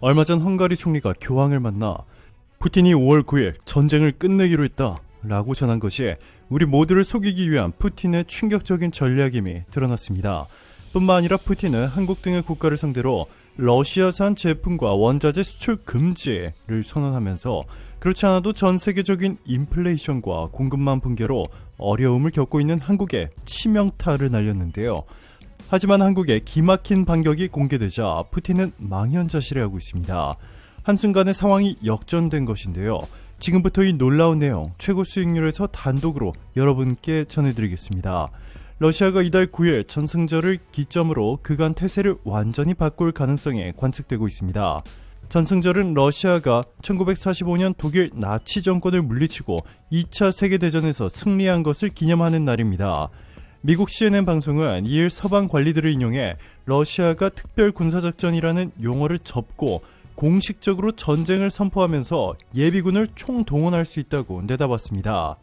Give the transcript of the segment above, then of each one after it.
얼마 전 헝가리 총리가 교황을 만나 푸틴이 5월 9일 전쟁을 끝내기로 했다. 라고 전한 것이 우리 모두를 속이기 위한 푸틴의 충격적인 전략임이 드러났습니다. 뿐만 아니라 푸틴은 한국 등의 국가를 상대로 러시아산 제품과 원자재 수출 금지를 선언하면서 그렇지 않아도 전 세계적인 인플레이션과 공급망 붕괴로 어려움을 겪고 있는 한국에 치명타를 날렸는데요. 하지만 한국의 기막힌 반격이 공개되자 푸틴은 망연자실해하고 있습니다. 한순간에 상황이 역전된 것인데요. 지금부터 이 놀라운 내용 최고 수익률에서 단독으로 여러분께 전해드리겠습니다. 러시아가 이달 9일 전승절을 기점으로 그간 태세를 완전히 바꿀 가능성이 관측되고 있습니다. 전승절은 러시아가 1945년 독일 나치 정권을 물리치고 2차 세계대전에서 승리한 것을 기념하는 날입니다. 미국 CNN 방송은 이일 서방 관리들을 인용해 러시아가 특별 군사작전이라는 용어를 접고 공식적으로 전쟁을 선포하면서 예비군을 총동원할 수 있다고 내다봤습니다.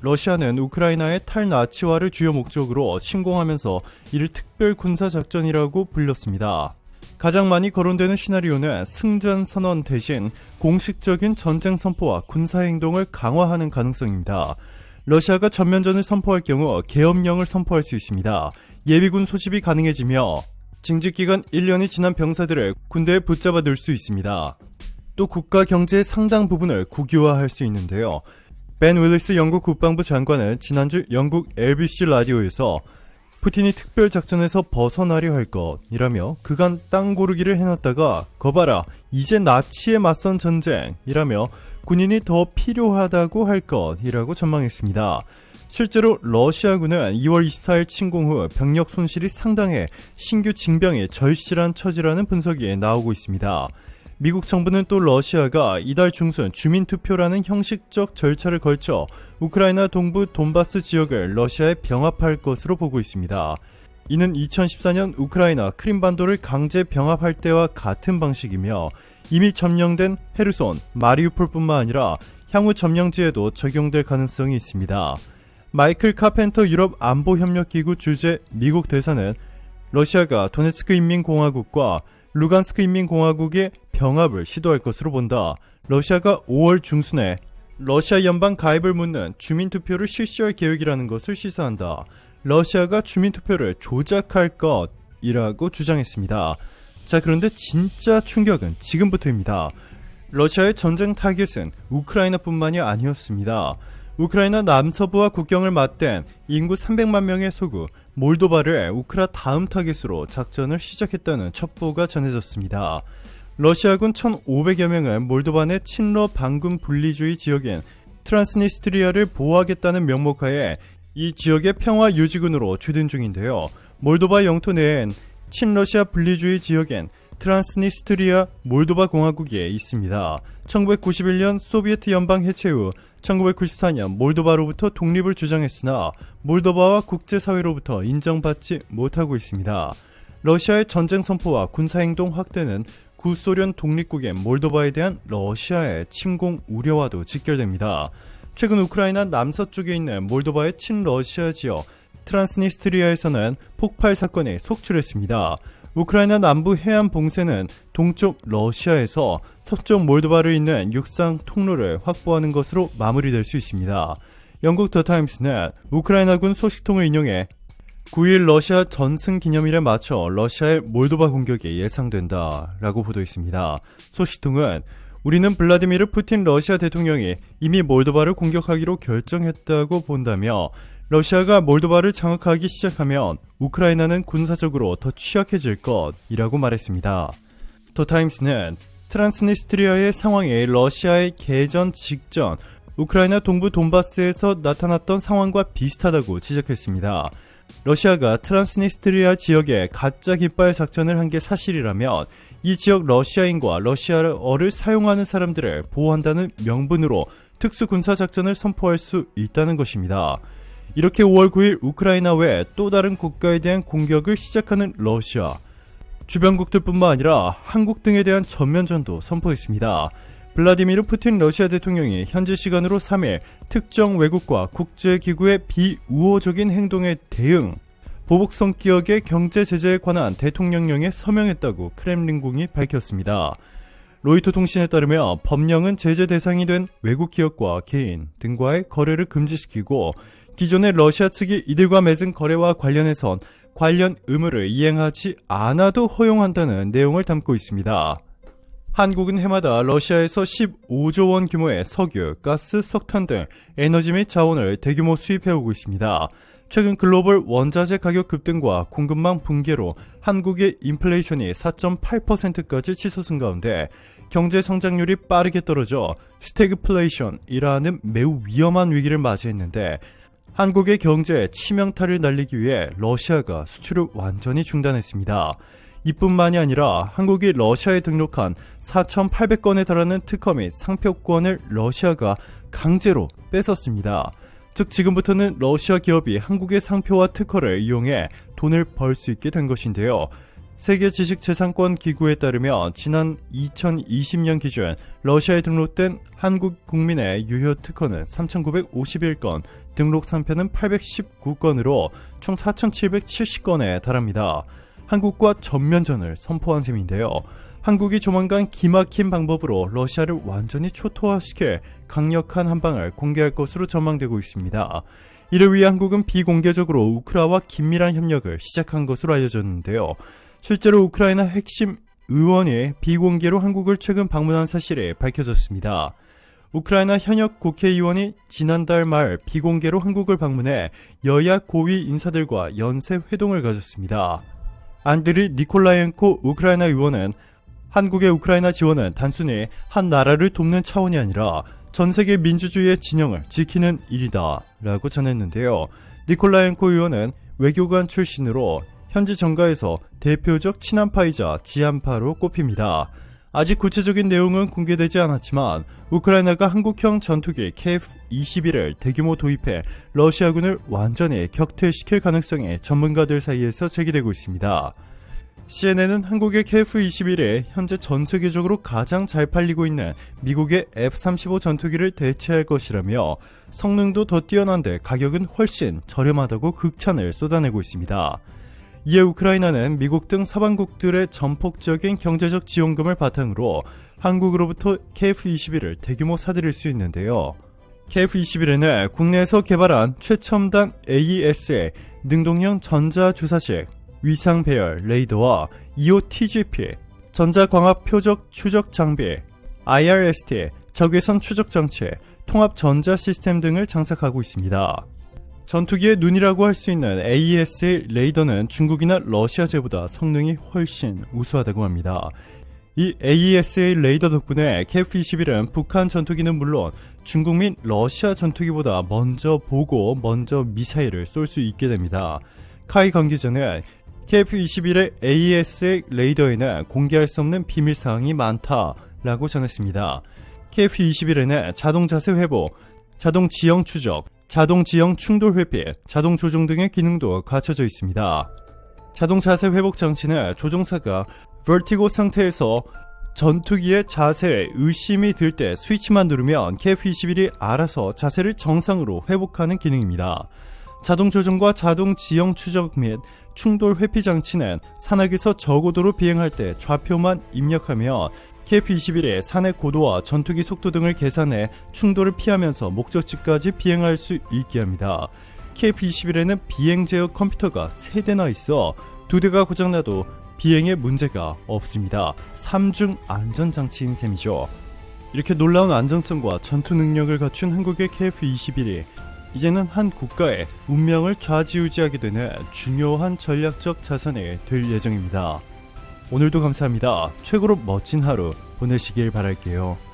러시아는 우크라이나의 탈나치화를 주요 목적으로 침공하면서 이를 특별 군사작전이라고 불렸습니다. 가장 많이 거론되는 시나리오는 승전 선언 대신 공식적인 전쟁 선포와 군사 행동을 강화하는 가능성입니다. 러시아가 전면전을 선포할 경우 계엄령을 선포할 수 있습니다. 예비군 소집이 가능해지며 징집 기간 1년이 지난 병사들을 군대에 붙잡아 둘수 있습니다. 또 국가 경제의 상당 부분을 국유화할 수 있는데요. 벤 윌리스 영국 국방부 장관은 지난주 영국 LBC 라디오에서 푸틴이 특별 작전에서 벗어나려 할 것이라며 그간 땅 고르기를 해놨다가 거봐라 이제 나치에 맞선 전쟁이라며 군인이 더 필요하다고 할 것이라고 전망했습니다. 실제로 러시아군은 2월 24일 침공 후 병력 손실이 상당해 신규 징병이 절실한 처지라는 분석이 나오고 있습니다. 미국 정부는 또 러시아가 이달 중순 주민투표라는 형식적 절차를 걸쳐 우크라이나 동부 돈바스 지역을 러시아에 병합할 것으로 보고 있습니다. 이는 2014년 우크라이나 크림반도를 강제 병합할 때와 같은 방식이며 이미 점령된 헤르손, 마리우폴뿐만 아니라 향후 점령지에도 적용될 가능성이 있습니다. 마이클 카펜터 유럽 안보협력기구 주재 미국 대사는 러시아가 도네츠크 인민공화국과 루간스크 인민공화국의 병합을 시도할 것으로 본다. 러시아가 5월 중순에 러시아 연방 가입을 묻는 주민투표를 실시할 계획이라는 것을 시사한다. 러시아가 주민투표를 조작할 것이라고 주장했습니다. 자, 그런데 진짜 충격은 지금부터입니다. 러시아의 전쟁 타겟은 우크라이나뿐만이 아니었습니다. 우크라이나 남서부와 국경을 맞댄 인구 300만 명의 소국 몰도바를 우크라 다음 타겟으로 작전을 시작했다는 첩보가 전해졌습니다. 러시아군 1,500여 명은 몰도바 내 친러 반군 분리주의 지역인 트란스니스트리아를 보호하겠다는 명목하에 이 지역의 평화 유지군으로 주둔 중인데요. 몰도바 영토 내엔 친러시아 분리주의 지역엔 트란스니스트리아 몰도바 공화국이 있습니다. 1991년 소비에트 연방 해체 후 1994년 몰도바로부터 독립을 주장했으나 몰도바와 국제사회로부터 인정받지 못하고 있습니다. 러시아의 전쟁 선포와 군사행동 확대는 구소련 독립국인 몰도바에 대한 러시아의 침공 우려와도 직결됩니다. 최근 우크라이나 남서쪽에 있는 몰도바의 친러시아 지역 트란스니스트리아에서는 폭발 사건이 속출했습니다. 우크라이나 남부 해안 봉쇄는 동쪽 러시아에서 서쪽 몰도바를 잇는 육상 통로를 확보하는 것으로 마무리될 수 있습니다. 영국 더 타임스는 우크라이나군 소식통을 인용해 9일 러시아 전승 기념일에 맞춰 러시아의 몰도바 공격이 예상된다 라고 보도했습니다. 소식통은 우리는 블라디미르 푸틴 러시아 대통령이 이미 몰도바를 공격하기로 결정했다고 본다며 러시아가 몰도바를 장악하기 시작하면 우크라이나는 군사적으로 더 취약해질 것이라고 말했습니다. 더 타임스는 트란스니스트리아의 상황이 러시아의 개전 직전 우크라이나 동부 돈바스에서 나타났던 상황과 비슷하다고 지적했습니다. 러시아가 트란스니스트리아 지역에 가짜 깃발 작전을 한 게 사실이라면 이 지역 러시아인과 러시아어를 사용하는 사람들을 보호한다는 명분으로 특수 군사 작전을 선포할 수 있다는 것입니다. 이렇게 5월 9일 우크라이나 외또 다른 국가에 대한 공격을 시작하는 러시아. 주변국들뿐만 아니라 한국 등에 대한 전면전도 선포했습니다. 블라디미르 푸틴 러시아 대통령이 현지 시간으로 3일 특정 외국과 국제기구의 비우호적인 행동에 대응, 보복 성격의 경제 제재에 관한 대통령령에 서명했다고 크렘린궁이 밝혔습니다. 로이터 통신에 따르면 법령은 제재 대상이 된 외국 기업과 개인 등과의 거래를 금지시키고 기존의 러시아 측이 이들과 맺은 거래와 관련해선 관련 의무를 이행하지 않아도 허용한다는 내용을 담고 있습니다. 한국은 해마다 러시아에서 15조 원 규모의 석유, 가스, 석탄 등 에너지 및 자원을 대규모 수입해오고 있습니다. 최근 글로벌 원자재 가격 급등과 공급망 붕괴로 한국의 인플레이션이 4.8%까지 치솟은 가운데 경제 성장률이 빠르게 떨어져 스태그플레이션이라는 매우 위험한 위기를 맞이했는데 한국의 경제에 치명타를 날리기 위해 러시아가 수출을 완전히 중단했습니다. 이뿐만이 아니라 한국이 러시아에 등록한 4,800건에 달하는 특허 및 상표권을 러시아가 강제로 뺏었습니다. 즉 지금부터는 러시아 기업이 한국의 상표와 특허를 이용해 돈을 벌 수 있게 된 것인데요. 세계 지식재산권 기구에 따르면 지난 2020년 기준 러시아에 등록된 한국 국민의 유효 특허는 3,951건, 등록 상표는 819건으로 총 4,770건에 달합니다. 한국과 전면전을 선포한 셈인데요. 한국이 조만간 기막힌 방법으로 러시아를 완전히 초토화시킬 강력한 한방을 공개할 것으로 전망되고 있습니다. 이를 위해 한국은 비공개적으로 우크라와 긴밀한 협력을 시작한 것으로 알려졌는데요. 실제로 우크라이나 핵심 의원이 비공개로 한국을 최근 방문한 사실이 밝혀졌습니다. 우크라이나 현역 국회의원이 지난달 말 비공개로 한국을 방문해 여야 고위 인사들과 연쇄 회동을 가졌습니다. 안드리 니콜라yen코 우크라이나 의원은 한국의 우크라이나 지원은 단순히 한 나라를 돕는 차원이 아니라 전 세계 민주주의의 진영을 지키는 일이다 라고 전했는데요. 니콜라yen코 의원은 외교관 출신으로 현지 정가에서 대표적 친한파이자 지한파로 꼽힙니다. 아직 구체적인 내용은 공개되지 않았지만 우크라이나가 한국형 전투기 KF-21을 대규모 도입해 러시아군을 완전히 격퇴시킬 가능성이 전문가들 사이에서 제기되고 있습니다. CNN은 한국의 KF-21이 현재 전 세계적으로 가장 잘 팔리고 있는 미국의 F-35 전투기를 대체할 것이라며 성능도 더 뛰어난데 가격은 훨씬 저렴하다고 극찬을 쏟아내고 있습니다. 이에 우크라이나는 미국 등 서방국들의 전폭적인 경제적 지원금을 바탕으로 한국으로부터 KF-21을 대규모 사들일 수 있는데요. KF-21에는 국내에서 개발한 최첨단 AESA 능동형 전자주사식, 위상 배열 레이더와 EOTGP, 전자광합 표적 추적 장비, IRST, 적외선 추적 장치, 통합 전자 시스템 등을 장착하고 있습니다. 전투기의 눈이라고 할 수 있는 AES 레이더는 중국이나 러시아제보다 성능이 훨씬 우수하다고 합니다. 이 AESA 레이더 덕분에 KF-21은 북한 전투기는 물론 중국 및 러시아 전투기보다 먼저 보고 먼저 미사일을 쏠 수 있게 됩니다. 카이 관계자는 KF-21의 AESA 레이더에는 공개할 수 없는 비밀 사항이 많다라고 전했습니다. KF-21에는 자동 자세 회복, 자동 지형 추적, 자동 지형 충돌 회피, 자동 조종 등의 기능도 갖춰져 있습니다. 자동 자세 회복 장치는 조종사가 vertigo 상태에서 전투기의 자세에 의심이 들 때 스위치만 누르면 KF-21이 알아서 자세를 정상으로 회복하는 기능입니다. 자동 조종과 자동 지형 추적 및 충돌 회피 장치는 산악에서 저고도로 비행할 때 좌표만 입력하며 KF-21의 산의 고도와 전투기 속도 등을 계산해 충돌을 피하면서 목적지까지 비행할 수 있게 합니다. KF-21에는 비행 제어 컴퓨터가 3대나 있어 2대가 고장나도 비행에 문제가 없습니다. 3중 안전장치인 셈이죠. 이렇게 놀라운 안전성과 전투 능력을 갖춘 한국의 KF-21이 이제는 한 국가의 운명을 좌지우지하게 되는 중요한 전략적 자산이 될 예정입니다. 오늘도 감사합니다. 최고로 멋진 하루 보내시길 바랄게요.